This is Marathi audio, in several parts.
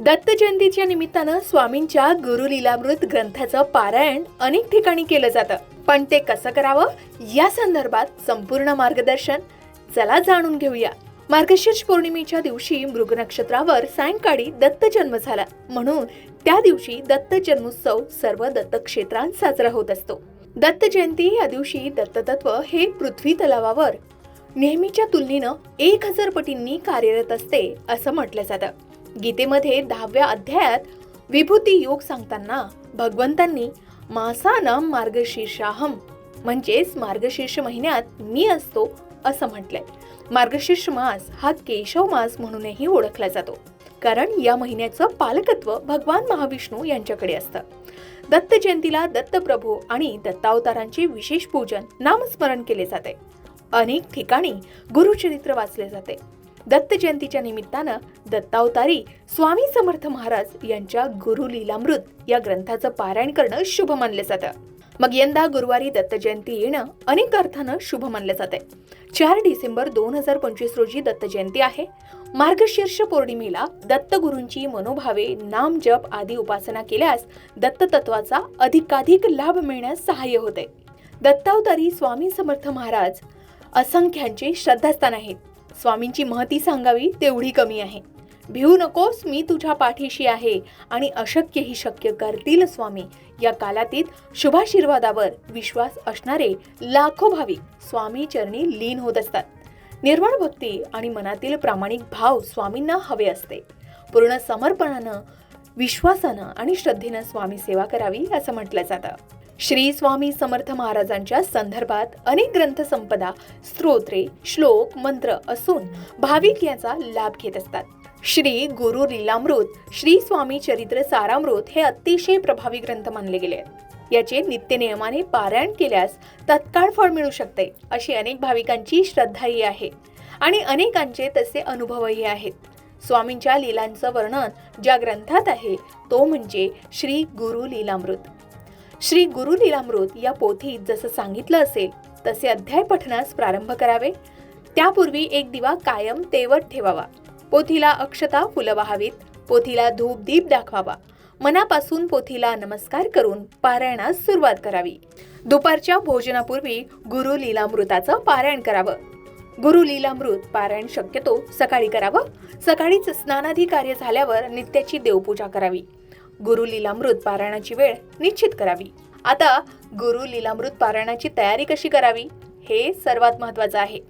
दत्त जयंतीच्या निमित्तानं स्वामींच्या गुरुलीलामृत ग्रंथाचं पारायण अनेक ठिकाणी केलं जातं. पण ते कसं करावं? या संदर्भात संपूर्ण मार्गदर्शन चला जाणून घेऊया. मार्गशीर्ष पौर्णिमेच्या दिवशी मृग नक्षत्रावर सायंकाळी दत्त जन्म झाला. म्हणून त्या दिवशी दत्त जन्मोत्सव सर्व दत्त क्षेत्रात साजरा होत असतो. दत्त जयंती या दिवशी दत्ततत्व हे पृथ्वी तलावावर नेहमीच्या तुलनेनं एक हजार पटींनी कार्यरत असते असं म्हटलं जातं. गीतेमध्ये दहाव्या अध्यायात विभूती योग सांगताना भगवंतांनी मासानम मार्गशीर्षाहम म्हणजेच मार्गशीर्ष महिन्यात मी असतो असं म्हटलंय. मार्गशीर्ष मास हा केशव मास म्हणूनही ओळखला जातो. कारण या महिन्याचं पालकत्व भगवान महाविष्णू यांच्याकडे असतं. दत्त जयंतीला दत्तप्रभू आणि दत्तावतारांचे विशेष पूजन नामस्मरण केले जाते. अनेक ठिकाणी गुरुचरित्र वाचले जाते. दत्त जयंतीच्या निमित्तानं दत्तावतारी स्वामी समर्थ महाराज यांच्या गुरु लीलामृत या ग्रंथाचं पारायण करणं शुभ मानलं जातं. मग यंदा गुरुवारी दत्त जयंती येणं अनेक अर्थानं शुभ मानलं जाते चार डिसेंबर दोन हजार पंचवीस रोजी दत्त जयंती आहे. मार्गशीर्ष पौर्णिमेला दत्त गुरूंची मनोभावे नाम जप आदी उपासना केल्यास दत्त तत्वाचा अधिकाधिक लाभ मिळण्यास सहाय्य होते दत्तावतारी स्वामी समर्थ महाराज असंख्यांचे श्रद्धास्थान आहेत. स्वामींची महती सांगावी तेवढी कमी आहे. भिवू नकोस मी तुझ्या पाठीशी आहे आणि अशक्यही शक्य करतील स्वामी. या कालातीत शुभाशीर्वादावर विश्वास असणारे लाखो भाविक स्वामी चरणी लीन होत असतात. निर्माण भक्ती आणि मनातील प्रामाणिक भाव स्वामींना हवे असते. पूर्ण समर्पणानं विश्वासानं आणि श्रद्धेनं स्वामी सेवा करावी असं म्हटलं जातं. श्री स्वामी समर्थ महाराजांच्या संदर्भात अनेक ग्रंथसंपदा स्तोत्रे श्लोक मंत्र असून भाविक याचा लाभ घेत असतात. श्री गुरु लीलामृत श्री स्वामी चरित्र सारामृत हे अतिशय प्रभावी ग्रंथ मानले गेले आहेत. याचे नित्य नियमाने पारायण केल्यास तत्काळ फळ मिळू शकते अशी अनेक भाविकांची श्रद्धाही आहे आणि अनेकांचे तसे अनुभवही आहेत. स्वामींच्या लीलांचं वर्णन ज्या ग्रंथात आहे तो म्हणजे श्री गुरु लीलामृत. श्री गुरु लीलामृत या पोथीत जसं सांगितलं असेल तसे अध्याय पठनास प्रारंभ करावे. त्यापूर्वी एक दिवा कायम तेवत ठेवावा. पोथीला अक्षता फुलं व्हावीत. पोथीला धूप दीप दाखवावा. मनापासून पोथीला नमस्कार करून पारायणास सुरुवात करावी. दुपारच्या भोजनापूर्वी गुरु लीलामृताचं पारायण करावं. गुरु लीलामृत पारायण शक्यतो सकाळी करावं. सकाळीच स्नानादी कार्य झाल्यावर नित्याची देवपूजा करावी. गुरुलीलामृत पारायणाची वेळ निश्चित करावी. आता गुरु लीलामृत पारायणाची तयारी कशी करावी? हे सर्वात महत्वाचं आहे.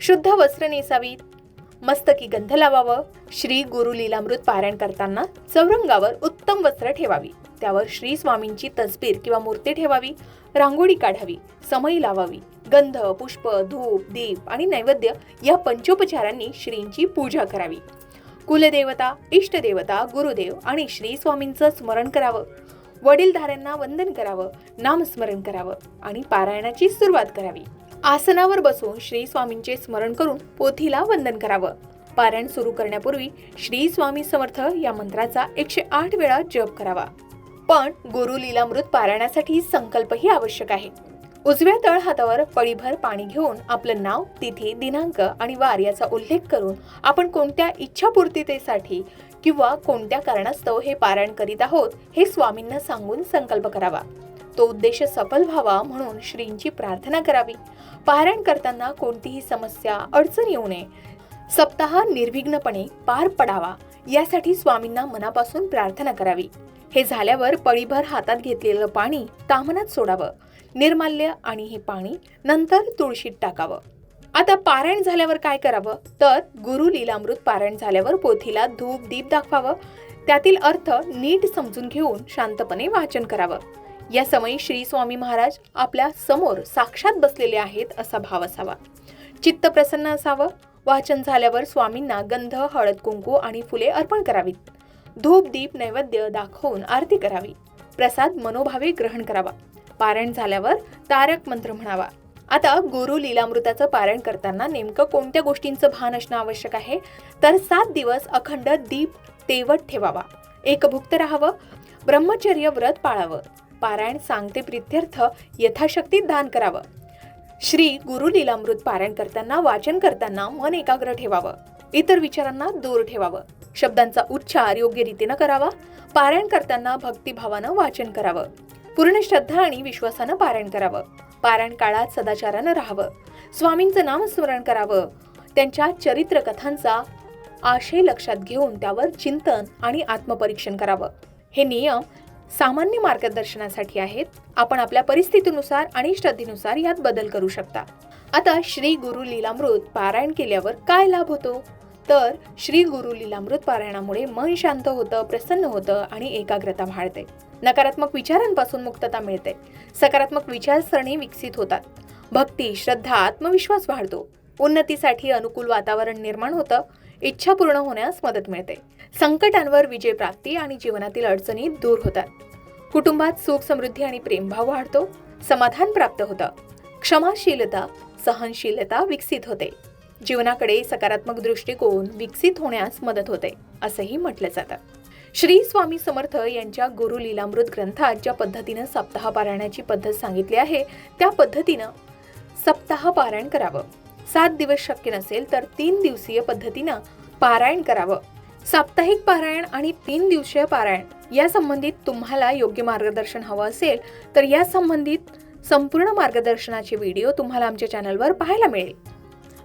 शुद्ध वस्त्र नेसावीत. मस्तकी गंध लावावं. श्री गुरु लीलामृत पारायण करताना चौरंगावर उत्तम वस्त्र ठेवावी. त्यावर श्री स्वामींची तस्बीर किंवा मूर्ती ठेवावी. रांगोळी काढावी. समई लावावी. गंध पुष्प धूप दीप आणि नैवेद्य या पंचोपचारांनी श्रींची पूजा करावी. कुलदेवता इष्टदेवता गुरुदेव आणि श्री स्वामींचं स्मरण करावं. वडीलधाऱ्यांना वंदन करावं नामस्मरण करावं आणि पारायणाची सुरुवात करावी. आसनावर बसून श्री स्वामींचे स्मरण करून पोथीला वंदन करावं. पारायण सुरू करण्यापूर्वी श्री स्वामी समर्थ या मंत्राचा एकशे आठ वेळा जप करावा. पण गुरुलीलामृत पारायणासाठी संकल्पही आवश्यक आहे. उजव्या तळ हातावर पळीभर पाणी घेऊन आपलं नाव तिथी दिनांक आणि वार याचा उल्लेख करून आपण कोणत्या इच्छापूर्तीतेसाठी किंवा कोणत्या कारणास्तव हे पारायण करीत आहोत हे स्वामींना सांगून संकल्प करावा. तो उद्देश सफल व्हावा म्हणून श्रींची प्रार्थना करावी. पारायण करताना कोणतीही समस्या अडचण येऊ नये. सप्ताह निर्विघ्नपणे पार पडावा यासाठी स्वामींना मनापासून प्रार्थना करावी. हे झाल्यावर पळीभर हातात घेतलेलं पाणी तामनात सोडावं. निर्माल्य आणि हे पाणी नंतर तुळशीत टाकावं. आता पारायण झाल्यावर काय करावं? तर गुरु लीलामृत पारायण झाल्यावर पोथीला धूप दीप दाखवावं. त्यातील अर्थ नीट समजून घेऊन शांतपणे वाचन करावं. या समयी श्री स्वामी महाराज आपल्यासमोर साक्षात बसलेले आहेत असा भाव असावा. चित्त प्रसन्न असावं. वाचन झाल्यावर स्वामींना गंध हळद कुंकू आणि फुले अर्पण करावीत. धूप दीप नैवेद्य दाखवून आरती करावी. प्रसाद मनोभावे ग्रहण करावा. पारायण झाल्यावर तारक मंत्र म्हणावा. आता गुरु लीलामृताचं पारायण करताना नेमकं कोणत्या गोष्टींचं भान असणं आवश्यक आहे? तर सात दिवस अखंड दीप तेवत ठेवावा. एकभुक्त राहावं. ब्रह्मचर्य व्रत पाळावं. पारायण सांगते प्रित्यर्थ यथाशक्ती दान करावं. श्री गुरु लीलामृत पारायण करताना वाचन करताना मन एकाग्र ठेवावं. इतर विचारांना दूर ठेवावं. शब्दांचा उच्चार योग्य रीतीनं करावा. पारायण करताना भक्तिभावानं वाचन करावं. पूर्ण श्रद्धा आणि विश्वासानं पारायण करावं. पारायण काळात सदाचारानं राहावं. स्वामींचं नामस्मरण करावं. त्यांच्या चरित्र कथांचा आशय लक्षात घेऊन त्यावर चिंतन आणि आत्मपरीक्षण करावं. हे नियम सामान्य मार्गदर्शनासाठी आहेत. आपण आपल्या परिस्थितीनुसार आणि श्रद्धेनुसार यात बदल करू शकता. आता श्री गुरु लीलामृत पारायण केल्यावर काय लाभ होतो? तर श्री गुरु लीलामृत पारायणामुळे मन शांत होतं प्रसन्न होतं आणि एकाग्रता वाढते. नकारात्मक विचारांपासून मुक्तता मिळते. सकारात्मक विचारसरणी विकसित होतात. भक्ती श्रद्धा आत्मविश्वास वाढतो. उन्नतीसाठी अनुकूल वातावरण निर्माण होतं. इच्छा पूर्ण होण्यास मदत मिळते. संकटांवर विजय प्राप्ती आणि जीवनातील अडचणी दूर होतात. कुटुंबात सुख समृद्धी आणि प्रेमभाव वाढतो. समाधान प्राप्त होतं. क्षमाशीलता सहनशीलता विकसित होते. जीवनाकडे सकारात्मक दृष्टिकोन विकसित होण्यास मदत होते असंही म्हटलं जातं. श्री स्वामी समर्थ यांच्या गुरु लीलामृत ग्रंथात ज्या पद्धतीनं सप्ताह पारायणाची पद्धत सांगितली आहे त्या पद्धतीनं सप्ताह पारायण करावं. सात दिवस शक्य नसेल तर तीन दिवसीय पद्धतीनं पारायण करावं. साप्ताहिक पारायण आणि तीन दिवसीय पारायण या संबंधित तुम्हाला योग्य मार्गदर्शन हवं असेल तर या संबंधित संपूर्ण मार्गदर्शनाचे व्हिडिओ तुम्हाला आमच्या चॅनलवर पाहायला मिळेल.